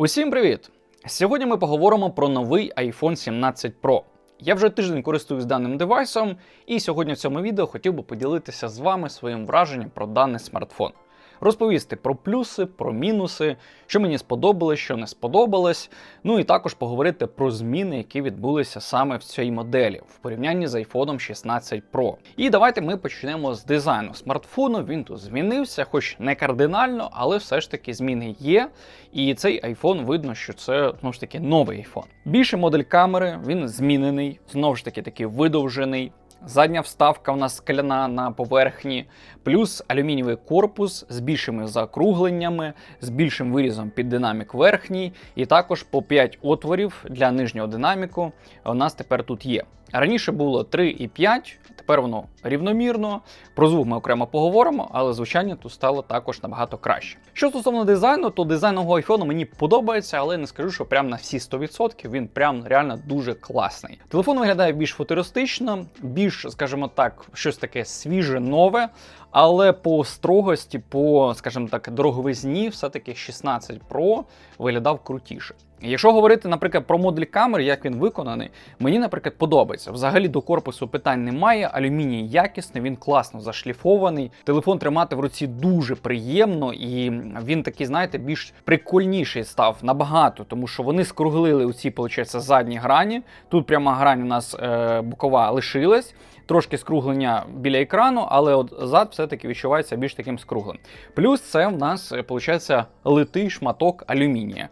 Усім привіт! Сьогодні ми поговоримо про новий iPhone 17 Pro. Я вже тиждень користуюсь даним девайсом, і сьогодні в цьому відео хотів би поділитися з вами своїм враженням про даний смартфон. Розповісти про плюси, про мінуси, що мені сподобалось, що не сподобалось. Ну і також поговорити про зміни, які відбулися саме в цій моделі в порівнянні з iPhone 16 Pro. І давайте ми почнемо з дизайну смартфону. Він тут змінився, хоч не кардинально, але все ж таки зміни є. І цей iPhone видно, що це знову ж таки новий iPhone. Більше модель камери, він змінений, знову ж таки такий видовжений. Задня вставка у нас скляна на поверхні, плюс алюмінієвий корпус з більшими закругленнями, з більшим вирізом під динамік верхній, і також по 5 отворів для нижнього динаміку у нас тепер тут є. Раніше було 3 і 5, тепер воно рівномірно. Про звук ми окремо поговоримо, але звучання тут стало також набагато краще. Що стосовно дизайну, то дизайн нового айфону мені подобається, але не скажу, що прям на всі 100%. Він прям реально дуже класний. Телефон виглядає більш футуристично, більш, скажімо так, щось таке свіже, нове. Але по строгості, по, скажімо так, дороговизні, все-таки 16 Pro виглядав крутіше. Якщо говорити, наприклад, про модуль камери, як він виконаний, мені, наприклад, подобається. Взагалі до корпусу питань немає. Алюміній якісний, він класно зашліфований. Телефон тримати в руці дуже приємно, і він такий, знаєте, більш прикольніший став набагато, тому що вони скруглили у ці, задні грані. Тут пряма грань у нас е, бокова лишилась. Трошки скруглення біля екрану, але от зад все-таки відчувається більш таким скруглим. Плюс це в нас виходить литий шматок алюмінія,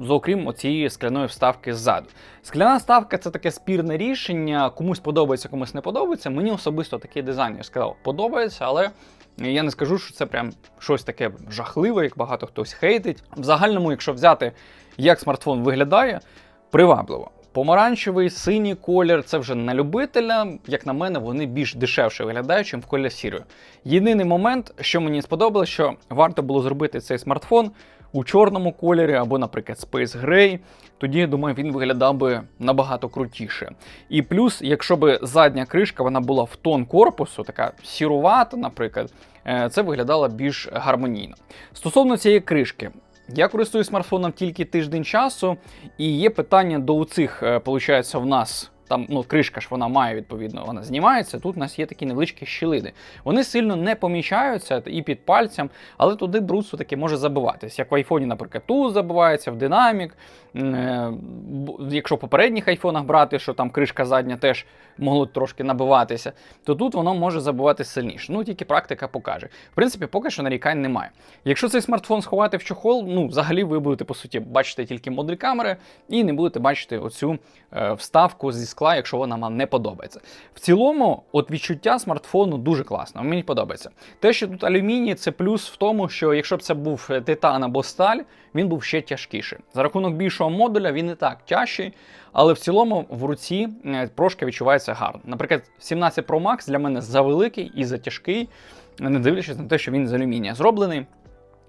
зокрім оцієї скляної вставки ззаду. Скляна вставка це таке спірне рішення, комусь подобається, комусь не подобається. Мені особисто такий дизайн, я сказав, подобається, але. Я не скажу, що це прям щось таке жахливе, як багато хтось хейтить. В загальному, якщо взяти, як смартфон виглядає, привабливо. Помаранчевий, синій колір це вже на любителя. Як на мене, вони більш дешевше виглядають, ніж в колір сірою. Єдиний момент, що мені сподобалось, що варто було зробити цей смартфон у чорному кольорі або, наприклад, Space Gray. Тоді, я думаю, він виглядав би набагато крутіше. І плюс, якщо б задня кришка вона була в тон корпусу, така сірувата, наприклад, це виглядало більш гармонійно. Стосовно цієї кришки, я користуюсь смартфоном тільки тиждень часу, і є питання до цих, виходить, в нас. Там ну, кришка ж вона має, відповідно, вона знімається. Тут у нас є такі невеличкі щілини. Вони сильно не помічаються і під пальцем, але туди брусу таки може забиватись. Як в айфоні, наприклад, тут забивається, в динамік. Е, якщо в попередніх айфонах брати, що там кришка задня теж могло трошки набиватися, то тут воно може забиватися сильніше. Ну, тільки практика покаже. В принципі, поки що нарікань немає. Якщо цей смартфон сховати в чохол, ну, взагалі ви будете, по суті, бачити тільки модуль камери і не будете бачити оцю е, вставку зі скла, якщо вона вам не подобається. В цілому, от відчуття смартфону дуже класно. Мені подобається. Те, що тут алюміній, це плюс в тому, що якщо б це був титан або сталь, він був ще тяжкіший. За рахунок більшого модуля він і так тяжчий, але в цілому в руці трошки відчувається гарно. Наприклад, 17 Pro Max для мене завеликий і затяжкий, не дивлячись на те, що він з алюмінія зроблений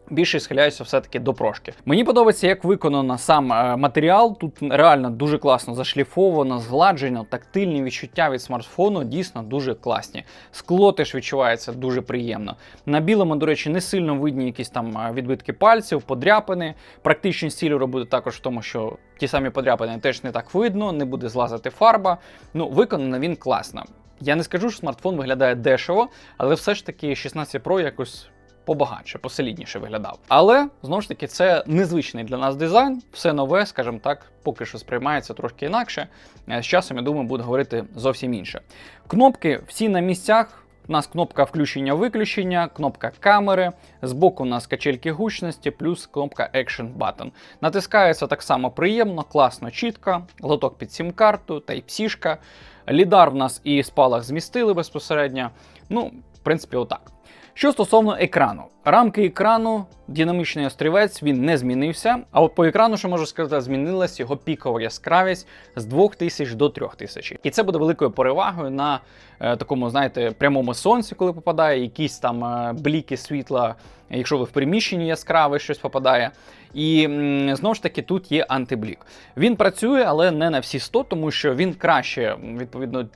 більше схиляюся все-таки до прошки. Мені подобається, як виконано сам е, матеріал. Тут реально дуже класно зашліфовано, згладжено, тактильні відчуття від смартфону дійсно дуже класні. Скло теж відчувається дуже приємно. На білому, до речі, не сильно видні якісь там е, відбитки пальців, подряпини. Практичність цілю буде також в тому, що ті самі подряпини теж не так видно, не буде злазити фарба. Ну, виконано він класно. Я не скажу, що смартфон виглядає дешево, але все ж таки 16 Pro якось побагатше, посолідніше виглядав. Але знову ж таки, це незвичний для нас дизайн, все нове, скажімо так, поки що сприймається трошки інакше. З часом, я думаю, буду говорити зовсім інше. Кнопки всі на місцях. У нас кнопка включення-виключення, кнопка камери, збоку у нас качельки гучності, плюс кнопка Action Button. Натискається так само приємно, класно, чітко, лоток під сім-карту, Type-C. Лідар в нас і спалах змістили безпосередньо. Ну, в принципі, отак. Що стосовно екрану, рамки екрану, динамічний острівець він не змінився. А от по екрану, що можу сказати, змінилась його пікова яскравість з 2000 до 3000. І це буде великою перевагою на е, такому, знаєте, прямому сонці, коли попадає, якісь там е, бліки світла, якщо ви в приміщенні яскраве щось попадає. І знову ж таки тут є антиблік. Він працює, але не на всі 100, тому що він краще, відповідно,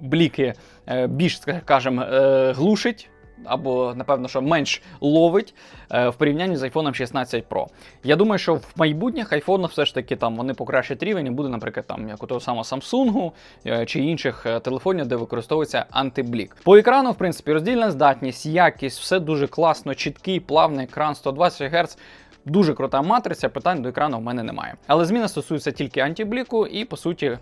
бліки е, більш, скажімо, е, глушить або, напевно, що менш ловить е, в порівнянні з iPhone 16 Pro. Я думаю, що в майбутніх айфонах все ж таки там вони покращать рівень і буде, наприклад, там як у того самого Samsung е, чи інших е, телефонів, де використовується антиблік. По екрану, в принципі, роздільна здатність, якість, все дуже класно, чіткий, плавний екран 120 Гц. Дуже крута матриця, питань до екрану в мене немає. Але зміна стосується тільки антибліку і, по суті,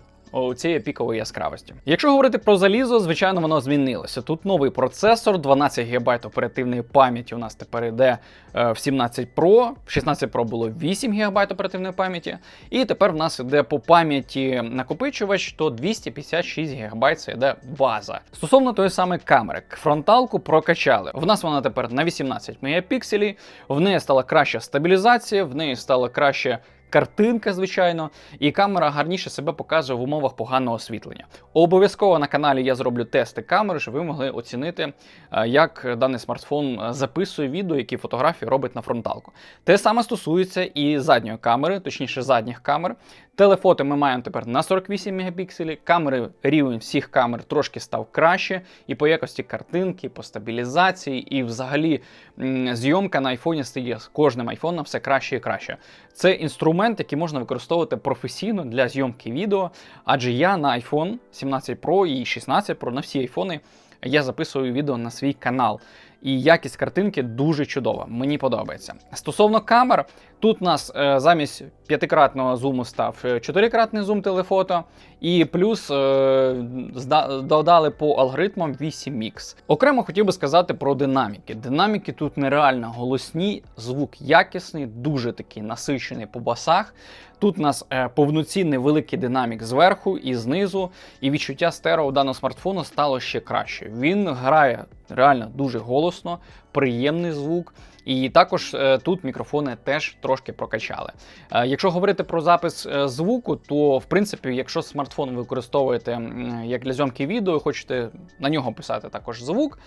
цієї пікової яскравості. Якщо говорити про залізо, звичайно, воно змінилося. Тут новий процесор, 12 ГБ оперативної пам'яті. У нас тепер йде е, в 17 Pro, в 16 Pro було 8 ГБ оперативної пам'яті. І тепер в нас йде по пам'яті накопичувач, то 256 ГБ це йде база. Стосовно тої самої камери, фронталку прокачали. В нас вона тепер на 18 мегапікселів, в неї стала краща стабілізація, в неї стала краще картинка, звичайно, і камера гарніше себе показує в умовах поганого освітлення. Обов'язково на каналі я зроблю тести камери, щоб ви могли оцінити, е, як даний смартфон е, записує відео, які фотографії робить на фронталку. Те саме стосується і задньої камери, точніше задніх камер. Телефото ми маємо тепер на 48 мегапікселів. Камери рівень всіх камер трошки став краще, і по якості картинки, по стабілізації, і взагалі зйомка на айфоні стає з кожним айфоном все краще і краще. Це інструмент, який можна використовувати професійно для зйомки відео, адже я на iPhone 17 Pro і 16 Pro, на всі айфони я записую відео на свій канал. І якість картинки дуже чудова, мені подобається. Стосовно камер, тут у нас е, замість п'ятикратного зуму став е, чотирикратний зум телефото, і плюс е, додали по алгоритмам 8X. Окремо хотів би сказати про динаміки. Динаміки тут нереально голосні, звук якісний, дуже такий насичений по басах. Тут у нас повноцінний великий динамік зверху і знизу, і відчуття стерео у даного смартфону стало ще краще. Він грає реально дуже голосно, приємний звук. І також е, тут мікрофони теж трошки прокачали. Е, якщо говорити про запис е, звуку, то в принципі, якщо смартфон використовуєте як для зйомки відео, хочете на нього писати також звук,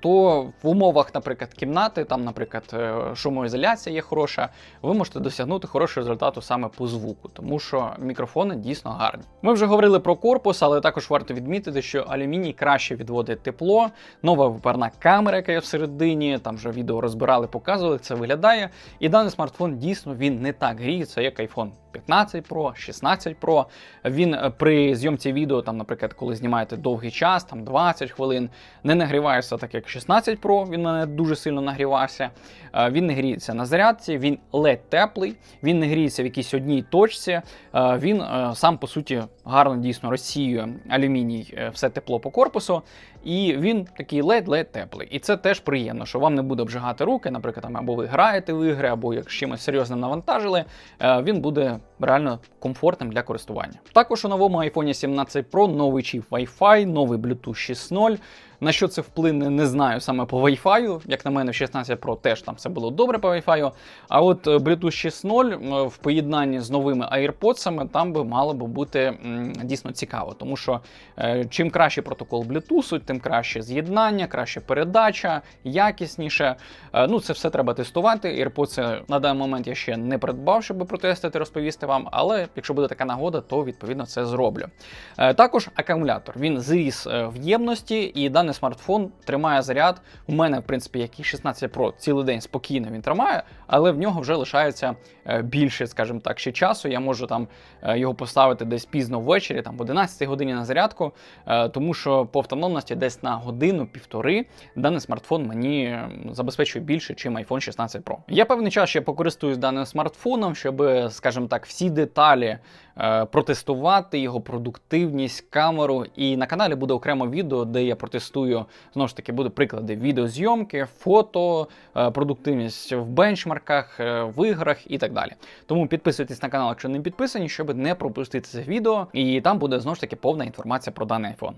то в умовах, наприклад, кімнати, там, наприклад, шумоізоляція є хороша, ви можете досягнути хорошого результату саме по звуку, тому що мікрофони дійсно гарні. Ми вже говорили про корпус, але також варто відмітити, що алюміній краще відводить тепло, нова випарна камера, яка є всередині, там вже відео розбирали, показували, це виглядає. І даний смартфон дійсно він не так гріється, як iPhone 15 Pro, 16 Pro. Він е, при зйомці відео, там, наприклад, коли знімаєте довгий час, там 20 хвилин, не нагрівається так, як 16 Pro, він мене дуже сильно нагрівався. Е, Він не гріється на зарядці, він ледь теплий, він не гріється в якійсь одній точці. Е, Він сам по суті гарно дійсно розсіює алюміній, все тепло по корпусу, і він такий ледь-ледь теплий. І це теж приємно, що вам не буде обжигати руки, наприклад, там або ви граєте в ігри, або як чимось серйозним навантажили, він буде реально комфортним для користування. Також у новому iPhone 17 Pro новий чіп Wi-Fi, новий Bluetooth 6.0. На що це вплине, не знаю саме по Wi-Fi. Як на мене, в 16 Pro теж там все було добре по Wi-Fi. А от е, Bluetooth 6.0 е, в поєднанні з новими AirPods там би мало би бути дійсно цікаво, тому що е, чим краще протокол Bluetooth, тим краще з'єднання, краще передача, якісніше. Ну, це все треба тестувати. AirPods на даний момент я ще не придбав, щоб протестити, розповісти вам. Але якщо буде така нагода, то відповідно це зроблю. Також акумулятор він зріс в ємності, і даний смартфон тримає заряд. У мене, в принципі, як і 16 Pro, цілий день спокійно він тримає, але в нього вже лишається е, більше, скажімо так, ще часу. Я можу там е, його поставити десь пізно ввечері, там в 11 годині на зарядку, е, тому що по автономності десь на годину-півтори даний смартфон мені забезпечує більше, ніж iPhone 16 Pro. Я певний час ще покористуюсь даним смартфоном, щоб, скажімо так, всі деталі протестувати, його продуктивність, камеру. І на каналі буде окремо відео, де я протестую знову ж таки, будуть приклади відеозйомки, фото, е, продуктивність в бенчмарках, е, в іграх і так далі. Тому підписуйтесь на канал, якщо не підписані, щоб не пропустити це відео, і там буде знову ж таки повна інформація про даний iPhone.